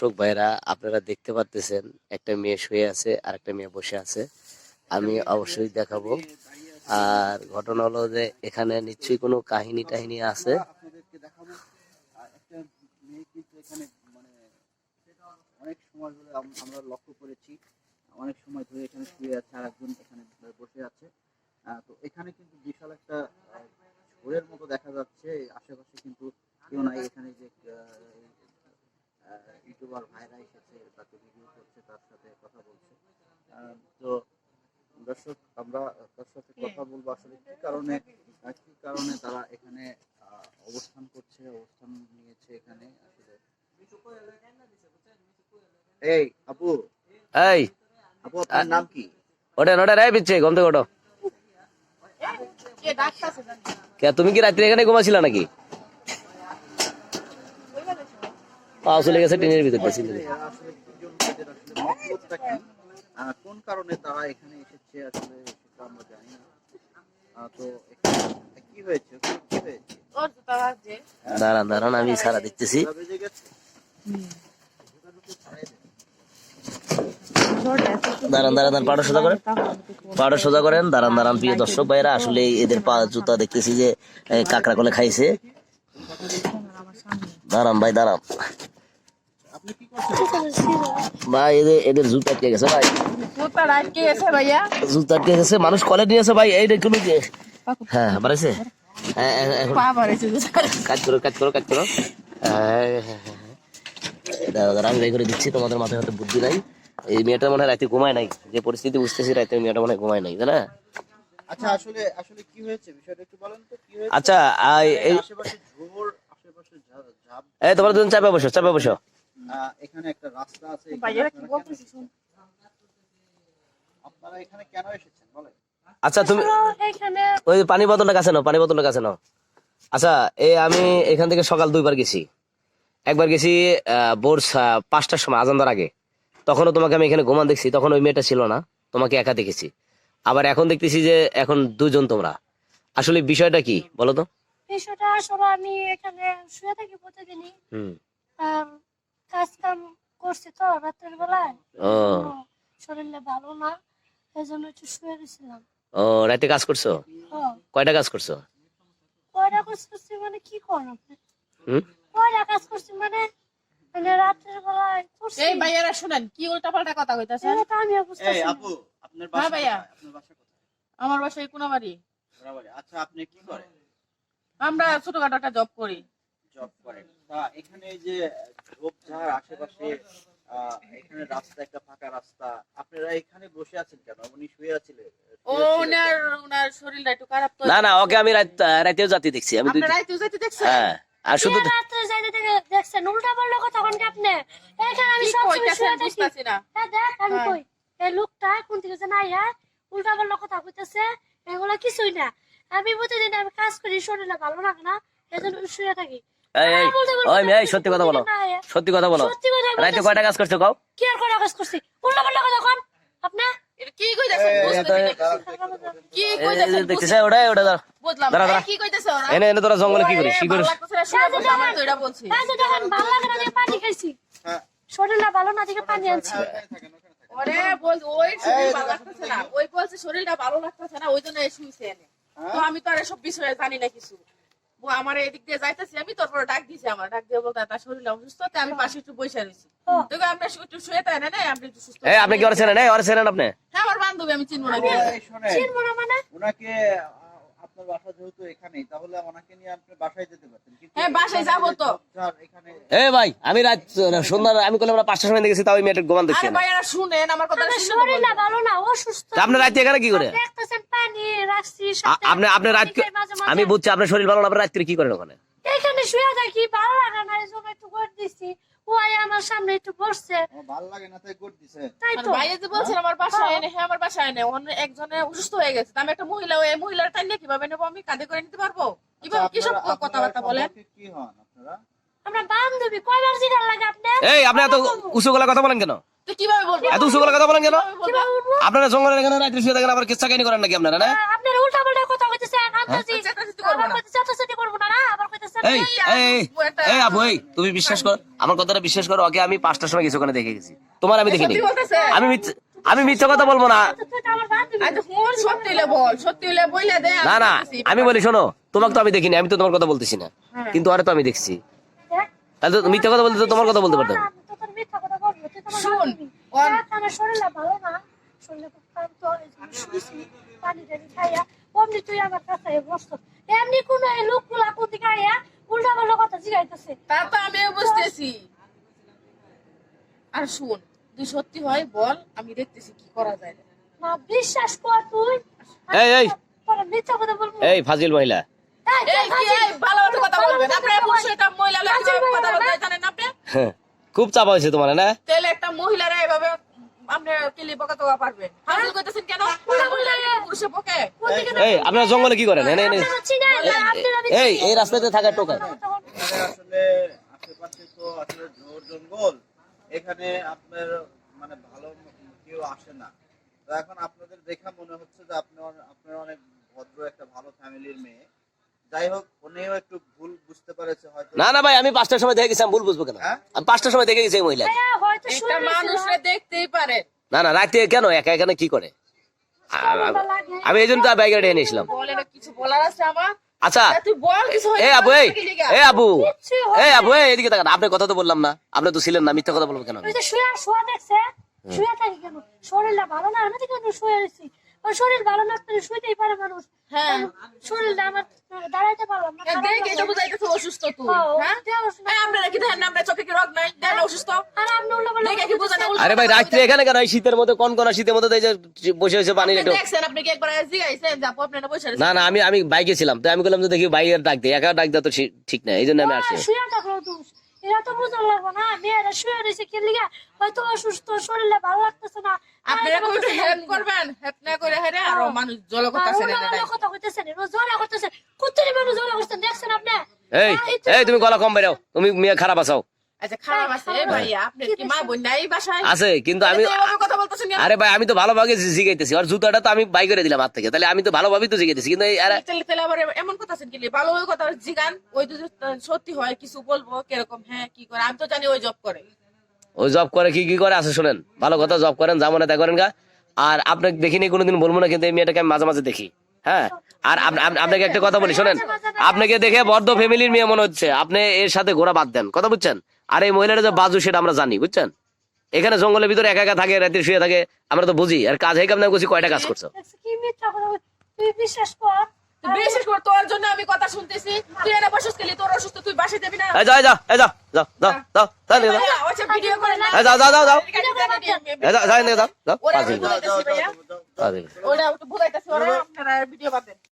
দর্শক ভাইরা আপনারা দেখতে পাচ্ছেন একটা মেয়ে শুয়ে আছে আর একটা মেয়ে বসে আছে। আমি অবশ্যই দেখাবো। আর ঘটনা হলো যে এখানে নিশ্চয়ই কোনো কাহিনী টাহিনী আছে আশেপাশে কিন্তু কেউ নাই। এখানে যে ইউটিউবার ভাইরা এসেছে তাকে ভিডিও করছে তার সাথে কথা বলছে। তো দর্শক আমরা তার সাথে কথা বলব আসলে কি কারণে কি কারণে তারা এখানে অবস্থান করছে অবস্থান নিয়েছে এখানে আসলে? এই আপু। এই। আপু আপনার নাম কি? ওটা ওটা রায় পিচ্ছে গম থেকে ওটো কে তুমি কি রাত্রে এখানে ঘুমাছিল নাকি? পা চলে গেছে টিনের ভিতরে ছিল কোন কারণে তারা এখানে এসেছে আসলে সেটা আমরা জানি না। তো কি হয়েছে? কি হয়েছে? দাঁড়ান দাঁড়ান আমি সারা দেখতেছি। দাঁড়ান দাঁড়ান দাঁড়ান পাটা সোজা করেন। পাটা সোজা করেন দাঁড়ান দাঁড়ান প্রিয় দর্শক ভাইরা আসলে এদের পা জুতা দেখতেছি যে কাকড়া কোলে খাইছে। দাঁড়ান ভাই দাঁড়ান। ভাই এদের এদের জুতা আটকে গেছে ভাই। জুতার আটকে গেছে ভাইয়া। জুতা আটকে গেছে মানুষ কলে নিয়েছে ভাই এই দেখুন যে। হ্যাঁ বাড়াইছে? হ্যাঁ, হ্যাঁ, এখন পা বাড়াইছে জুতার কাজ করো কাজ করো কাজ করো। হ্যাঁ, হ্যাঁ, হ্যাঁ, হ্যাঁ। আমি দিচ্ছি তোমাদের মাথায় হয়তো বুদ্ধি নাই। এই মেয়েটা মনে হয় রাতে ঘুমায় নাই। যে পরিস্থিতি বুঝতেছি রাতে মেয়েটা মনে হয় ঘুমায় নাই তাই না? আচ্ছা আসলে আসলে কি হয়েছে? বিষয়টা একটু বলেন তো কি হয়েছে? আচ্ছা এই আশেপাশে ঝোর আশেপাশে ঝাপ এই তোমার দুজন চাপে বসো চাপে বসো। এখানে একটা রাস্তা আছে আপনারা এখানে কেন এসেছেন বলেন। আচ্ছা তুমি ওই পানি বোতলটা কাছে নাও পানি বোতলটা কাছে নাও। আচ্ছা এই আমি এখান থেকে সকাল দুইবার গেছি। একবার গেছি আহ, ভোর পাঁচটার সময় আজান আগে। তখনও তোমাকে আমি এখানে ঘুমান দেখছি তখন ওই মেয়েটা ছিল না তোমাকে একা দেখেছি। আবার এখন দেখতেছি যে এখন দুজন তোমরা। আসলে বিষয়টা কি বলো তো? বিষয়টা আসলে আমি এখানে শুয়ে থাকি প্রতিদিনই। হুম। কাজ কাম করছি তো রাতের বেলায়। ও। শরীরটা ভালো না এই জন্য একটু শুয়ে গেছিলাম। ও রাতে কাজ করছ? কয়টা কাজ করছ? কয়টা কাজ করছি মানে কি কর হুম? কয়টা কাজ করছি মানে? মানে রাতের বেলায় করছি। এই ভাইয়ারা শুনেন কি উল্টা পাল্টা কথা কইতাছেন? এটা আমিও বুঝতেছি এই আপু আপনার বাসা ভাইয়া। আপনার বাসা কোথায়? আমার বাসায় কোনাবাড়ি। বরাবরই। আচ্ছা আপনি কি করেন? আমরা ছোটখাটো একটা জব করি। জব করেন। তা এখানে যে ঝোপঝাড় আশেপাশে এখানে রাস্তা একটা ফাঁকা রাস্তা আপনারা এখানে বসে আছেন কেন? উনি শুয়ে আছিলেন ওনার ওনার শরীরটা একটু খারাপ তো। না না ওকে আমি রাত রাতেও জাতি দেখছি আমি দুই আপনার রাইতে যাইতে হ্যাঁ আর শুধু কে রাত্রে যাইতে দেখে দেখছেন? উল্টা পাল্টা কথা কোন আপনি? এখানে আমি সব শুয়ে থাকি। না। হ্যাঁ দেখ আমি। কই? এই লোকটা কোন থেকে যে নাই উল্টা পাল্টা কথা কইতেছে এগুলো কিছুই না। আমি প্রতিদিন আমি কাজ করি শরীরটা ভালো লাগে না এজন্য শুয়ে থাকি। এই এই ওই মেয়ে সত্যি কথা বলো সত্যি কথা বলো। রাতে কয়টা কাজ করছ কও? কি আর করে কাজ করছি? উল্টা পাল্টা কথা কোন। আপনি? কি ওটা ওটা এনে এনে তোরা জঙ্গলে কি করিস? কি পানি খাইছি। হ্যাঁ। শরীরটা ভালো না দেখে পানি আনছি। ওখানে থাকেন ওখানে থাকেন। ওরে বল ওই শরীর ভালো লাগতেছে না। ওই বলছে শরীরটা ভালো লাগতেছে না ওই জন্য এই শুইছে এনে। তো আমি তো আর এসব বিষয়ে জানি না কিছু। আমার এদিক দিয়ে যাইতেছি আমি তোর পরে ডাক দিয়েছি আমার। ডাক দিয়ে বলতে তার শরীর অসুস্থ তাই আমি পাশে একটু বসে রয়েছি। হ্যাঁ। তোকে আমরা একটু শুয়ে তাই না না আপনি একটু সুস্থ এই আপনি কি ওরা চেনেন? ওরা চেনেন আপনি? হ্যাঁ আমার বান্ধবী আমি চিনবো না। শোনেন চিনবো না মানে? ওনাকে আপনার বাসা যেহেতু এখানেই তাহলে ওনাকে নিয়ে আপনি বাসায় যেতে পারতেন। কিন্তু হ্যাঁ, বাসায় যাব তো। এখানে এই ভাই আমি রাত সন্ধ্যা আমি করলাম আমরা পাঁচটার সময় দেখেছি তাও ওই মেয়েটা ঘুমান দেখছি আরে ভাই এরা শুনেন আমার কথা আমার শুনে তো ভালো না অসুস্থ। আপনি রাতে এখানে কি করে? আপনি আপনি রাত। আমি বুঝছি আপনার শরীর ভালো না আপনি রাত্রে কি করেন ওখানে? এখানে শুয়ে থাকি ভালো লাগে না এই জন্য একটু করে দিছি। ও আমার সামনে একটু বসছে। ভালো লাগে না তাই করে দিছে। তাই মানে তো। ভাইয়া যে বলছেন আমার বাসায় এনে হ্যাঁ আমার বাসায় এনে অন্য একজনে অসুস্থ হয়ে গেছে। আমি একটা মহিলা ওই মহিলার টাইলে কীভাবে নেব? আমি কাঁধে করে নিতে পারব? কীভাবে আচ্ছা, কিসব আপনারা- কথাবার্তা বলেন? কি হন আপনারা? আমরা বান্ধবী কয়বার জিগার লাগে আপনি এই আপনি এত উঁচু গলা কথা বলেন কেন? তুই কীভাবে বলব? এত উঁচু গলা কথা বলেন কেন? আপনারা জঙ্গলের এখানে রাত্রে শুয়ে থাকেন আবার কিচ্ছা কাহিনী করেন নাকি আপনারা না? তুমি বিশ্বাস করো আমার কথাটা বিশ্বাস করো ওকে আমি পাঁচটার সময় গেছি ওখানে দেখে গেছি। তোমার আমি দেখিনি। আমি মিথ্যে- আমি মিথ্যে কথা বলব না। আচ্ছা দে না না আমি বলি শোনো তোমাকে তো আমি দেখিনি আমি তো তোমার কথা বলতেছি না। হ্যাঁ। কিন্তু আরে তো আমি দেখছি। তাহলে তো মিথ্যে কথা বলতে তো তোমার কথা বলতে পারতাম। শোন, আমার শরীরটা ভালো না, খুব ক্লান্ত, পানি টানি খাইয়া, অমনি তুই আমার কাছে এমনি কোনো এই লোকগুলা কোন দিকে আইয়া উল্টাপাল্টা কথা জিগাইতেছে। তা তো আমি বুঝতেছি। আর শুন তুই সত্যি হয় বল আমি দেখতেছি কি করা যায়। মা, বিশ্বাস কর তুই। এই, এই। তোর মিথ্যা কথা বলব। এই ফাজিল মহিলা। এই, এই কি এই ভালো কথা বলবেন। আপনি পুরুষ এটা মহিলা লোক কথা বলতে জানেন আপনি? হ্যাঁ, খুব চাপা হয়েছে তোমার না? তাহলে একটা মহিলারা এভাবে আপনি কেলি বকা তোকা পারবেন হাজির করতেছেন কেন মহিলা পুরুষে বকে কোন দিকে এই আপনারা জঙ্গলে কি করেন? এই এই রাস্তাতে থাকা টোকা আসলে আশেপাশে তো আসলে জঙ্গল। এখানে আপনার মানে ভালো কেউ আসে না। তো এখন আপনাদের দেখা মনে হচ্ছে যে আপনার আপনার অনেক ভদ্র একটা ভালো ফ্যামিলির মেয়ে। যাই হোক উনিও একটু ভুল বুঝতে পেরেছে হয়তো। না না ভাই আমি পাঁচটার সময় দেখে গেছি আমি ভুল বুঝব কেন? হ্যাঁ? আমি পাঁচটার সময় দেখে গেছি মহিলা হ্যাঁ, দেখতেই পারে। না না রাখতে কেন? একা এখানে কি করে? আমি এই জন্য তো বাইক গাড়ি এনেছিলাম বলে না কিছু বলার আছে আমার আচ্ছা। এ আবু এই এ আবু এ এই আবু এদিকে তাকান আপনি কথা তো বললাম না আপনি তো ছিলেন না মিথ্যা কথা বলব কেন শুয়ে শুয়ে দেখছে শুয়ে থাকি কেন? শরীরটা ভালো না আমি তো কেন শুয়ে আছি? শরীর ভালো না শুইতেই পারে মানুষ হ্যাঁ শরীরটা আমার দাঁড়াইতে পারলাম না খারাপ দেখে তো লাগল। বুঝাইতেছে অসুস্থ তুই হ্যাঁ, হ্যাঁ দেখ অসুস্থ। এই আপনারা কি দেখেন না আপনার চোখে কি রোগ নাই দেন অসুস্থ আর আপনি উল্টো পাল্টা দেখে কি বোঝেন না? আরে ভাই রাত্রে এখানে কেন? শীতের মধ্যে কোন কোন শীতের মধ্যে এই যে বসে বসে পানি একটু দেখছেন আপনি কি একবার জিগাইছেন যে আপু আপনারা বসে না না আমি আমি বাইকে ছিলাম তো আমি বললাম যে দেখি বাইকের ডাক দিই। একা ডাক দেওয়া তো ঠিক- না এই জন্য আমি আসছি। শুয়ে থাকল দোষ এরা তো বুঝতে লাগবো না। মেয়েরা শুয়ে রয়েছে কে লিগা? হয়তো অসুস্থ শরীরটা ভালো লাগতেছে না। আপনারা কোন হেল্প করবেন হেল্প না করে হেরে আর মানুষ জল আর করতেছেন কথা কইতেছেন রোজ ঝগড়া করতেছেন কুত্তারি মানুষ ঝগড়া করতেছেন দেখছেন আপনি? এই এই তুমি গলা কম বেরাও তুমি মেয়ে খারাপ আসাও খারাপ আছে। এ ভাইয়া আপনি কি মা বোন নাই বাসায়? আছে কিন্তু আমি তাহলে এভাবে কথা বলতেছেন কেন? আরে ভাই আমি তো ভালোভাবে জিগাইতেছি। আর জুতাটা তো আমি বাই করে দিলাম হাত থেকে। তাহলে আমি তো ভালোভাবেই তো জিগাইতেছি কিন্তু এই আরে তাহলে তাহলে আবার এমন কথা আছেন কি ভালো কথা জিগান ওই সত্যি হয় কিছু বলব কীরকম হ্যাঁ কি করে? আমি তো জানি ওই জব করে। ওই জব করে কি কি করে? আছে শুনেন ভালো কথা জব করেন যা মনে তাই করেন গা। আর আপনাকে দেখিনি কোনোদিন বলব না কিন্তু এই মেয়েটাকে আমি মাঝে মাঝে দেখি হ্যাঁ? আর আপ- আপ- আপনাকে একটা কথা বলি শোনেন আপনাকে দেখে বদ্ধ ফ্যামিলির মেয়ে মনে হচ্ছে। আপনি এর সাথে ঘোরা বাদ দেন কথা বুঝছেন? আর এই মহিলাটা যে বাজু সেটা আমরা জানি বুঝছেন? এখানে জঙ্গলের ভিতরে একা একা থাকে রাতে শুয়ে থাকে আমরা তো বুঝি। আর কাজ হেকাম না করছি কয়টা কাজ করছ? যাও